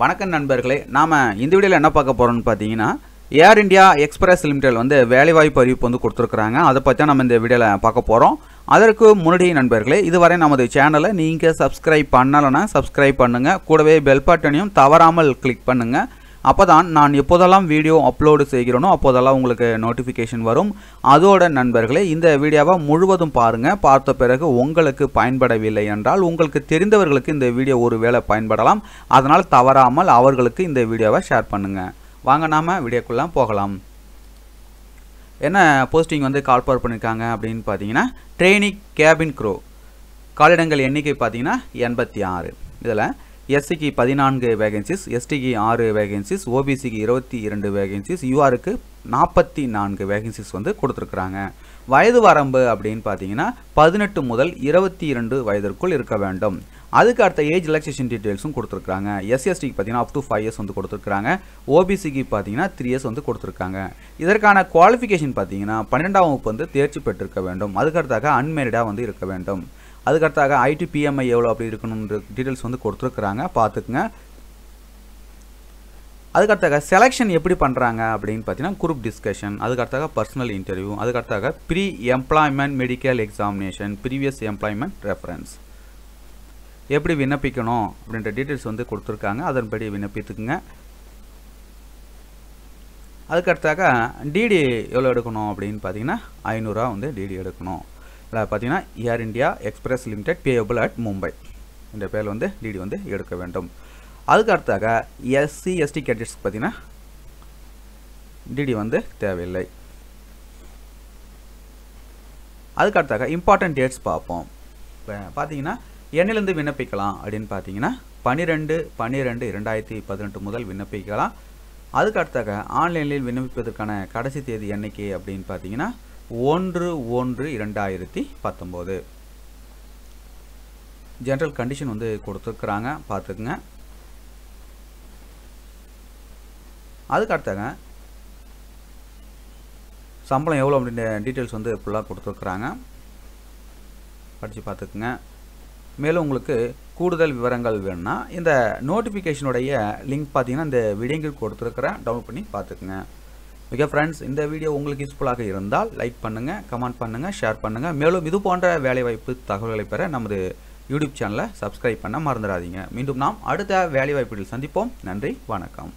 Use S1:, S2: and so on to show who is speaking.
S1: வணக்கம் நண்பர்களே நாம் இந்த வீடியோவில் என்ன பார்க்க போகிறோம்னு பார்த்தீங்கன்னா ஏர் இந்தியா எக்ஸ்பிரஸ் லிமிடெட் வந்து வேலைவாய்ப்பு அறிவிப்பு வந்து கொடுத்துருக்குறாங்க. அதை பற்றி தான் நம்ம இந்த வீடியோவில் பார்க்க போகிறோம் அதற்கு முன்னாடி நண்பர்களே இதுவரை நமது சேனலை நீங்கள் சப்ஸ்கிரைப் பண்ணலைன்னா சப்ஸ்கிரைப் பண்ணுங்கள் கூடவே பெல் பட்டனையும் தவறாமல் கிளிக் பண்ணுங்கள் அப்போ தான் நான் எப்போதெல்லாம் வீடியோ அப்லோடு செய்கிறேனோ அப்போதெல்லாம் உங்களுக்கு நோட்டிஃபிகேஷன் வரும். அதோட நண்பர்களே இந்த வீடியோவை முழுவதும் பாருங்கள் பார்த்த பிறகு உங்களுக்கு பயன்படவில்லை என்றால் உங்களுக்கு தெரிந்தவர்களுக்கு இந்த வீடியோ ஒரு வேளை பயன்படலாம். அதனால் தவறாமல் அவர்களுக்கு இந்த வீடியோவை ஷேர் பண்ணுங்கள் வாங்க நாம் வீடியோக்குள்ளே போகலாம். என்ன போஸ்டிங் வந்து கால்பார் பண்ணியிருக்காங்க அப்படின்னு பார்த்தீங்கன்னா ட்ரெயினிங் கேபின் க்ரோ காலிடங்கள் எண்ணிக்கை பார்த்தீங்கன்னா எண்பத்தி ஆறு. இதில் எஸ்சிக்கு பதினான்கு வேகன்சிஸ் எஸ்டிக்கு ஆறு வேகன்சிஸ் ஓபிசிக்கு இருபத்தி இரண்டு வேகன்சிஸ் யூஆருக்கு நாற்பத்தி நான்கு வேகன்சிஸ் வந்து கொடுத்துருக்குறாங்க. வயது வரம்பு அப்படின்னு பார்த்தீங்கன்னா பதினெட்டு முதல் இருபத்தி இரண்டு வயதிற்குள் இருக்க வேண்டும். அதுக்கு அடுத்த ஏஜ் ரிலாக்ஸேஷன் டீட்டெயில்ஸும் கொடுத்துருக்காங்க எஸ்சிஎஸ்டிக்கு பார்த்தீங்கன்னா அப் டு ஃபைவ் இயர்ஸ் வந்து கொடுத்துருக்காங்க ஓபிசிக்கு பார்த்தீங்கன்னா த்ரீ இயர்ஸ் வந்து கொடுத்துருக்காங்க. இதற்கான குவாலிஃபிகேஷன் பார்த்தீங்கன்னா பன்னெண்டாம் வகுப்பு வந்து தேர்ச்சி பெற்றிருக்க வேண்டும். அதுக்கடுத்தாக அன்மேரிடாக வந்து இருக்க வேண்டும். அதுக்கடுத்தாக ஐடி பிஎம்ஐ எவ்வளோ அப்படி இருக்கணுன்ற டீட்டெயில்ஸ் வந்து கொடுத்துருக்குறாங்க. பார்த்துக்குங்க. அதுக்கடுத்தாக செலெக்ஷன் எப்படி பண்ணுறாங்க அப்படின்னு பார்த்தீங்கன்னா குரூப் டிஸ்கஷன் அதுக்கடுத்தாக personal interview அதுக்கடுத்தாக pre employment medical examination previous employment reference எப்படி விண்ணப்பிக்கணும் அப்படின்ற டீட்டெயில்ஸ் வந்து கொடுத்துருக்காங்க. அதன்படி விண்ணப்பித்துக்குங்க. அதுக்கடுத்தாக டிடி எவ்வளோ எடுக்கணும் அப்படின்னு பார்த்தீங்கன்னா ஐநூறுரூவா வந்து டிடி எடுக்கணும். பார்த்தீங்கன்னா Air India Express Limited payable at Mumbai என்ற பேரில் வந்து டிடி வந்து எடுக்க வேண்டும். அதுக்கு அடுத்தாக எஸ்சி எஸ்டி கேட்டட்ஸ்க்கு பார்த்தீங்கன்னா டிடி வந்து தேவையில்லை. அதுக்கு அடுத்தாக இம்பார்ட்டன்ட் டேட்ஸ் பார்ப்போம். பார்த்தீங்கன்னா என்னிலேருந்து விண்ணப்பிக்கலாம் அப்படின்னு பார்த்தீங்கன்னா பன்னிரெண்டு பன்னிரெண்டு இரண்டாயிரத்தி பதினெட்டு முதல் விண்ணப்பிக்கலாம். அதுக்கு அடுத்தாக ஆன்லைனில் விண்ணப்பிப்பதற்கான கடைசி தேதி என்னைக்கு அப்படின்னு பார்த்தீங்கன்னா ஒன்று ஒன்று இரண்டாயிரத்தி பத்தொம்போது. ஜென்ரல் கண்டிஷன் வந்து கொடுத்துருக்குறாங்க பார்த்துக்குங்க. அதுக்கு அடுத்தாங்க சம்பளம் எவ்வளோ அப்படின்ற டீட்டெயில்ஸ் வந்து ஃபுல்லாக கொடுத்துருக்குறாங்க. படித்து பார்த்துக்குங்க. மேலும் உங்களுக்கு கூடுதல் விவரங்கள் வேணும்னா இந்த நோட்டிஃபிகேஷனுடைய லிங்க் பார்த்தீங்கன்னா இந்த வீடியோங்கில் கொடுத்துருக்குறேன். டவுன்லோட் பண்ணி பார்த்துக்குங்க. ஓகே ஃப்ரெண்ட்ஸ் இந்த வீடியோ உங்களுக்கு யூஸ்ஃபுல்லாக இருந்தால் லைக் பண்ணுங்கள் கமெண்ட் பண்ணுங்கள் ஷேர் பண்ணுங்கள் மேலும் இது போன்ற வேலைவாய்ப்பு தகவல்களை பெற நமது யூடியூப் சேனலை சப்ஸ்கிரைப் பண்ண மறந்துடாதீங்க. மீண்டும் நாம் அடுத்த வேலைவாய்ப்புகளில் சந்திப்போம். நன்றி வணக்கம்.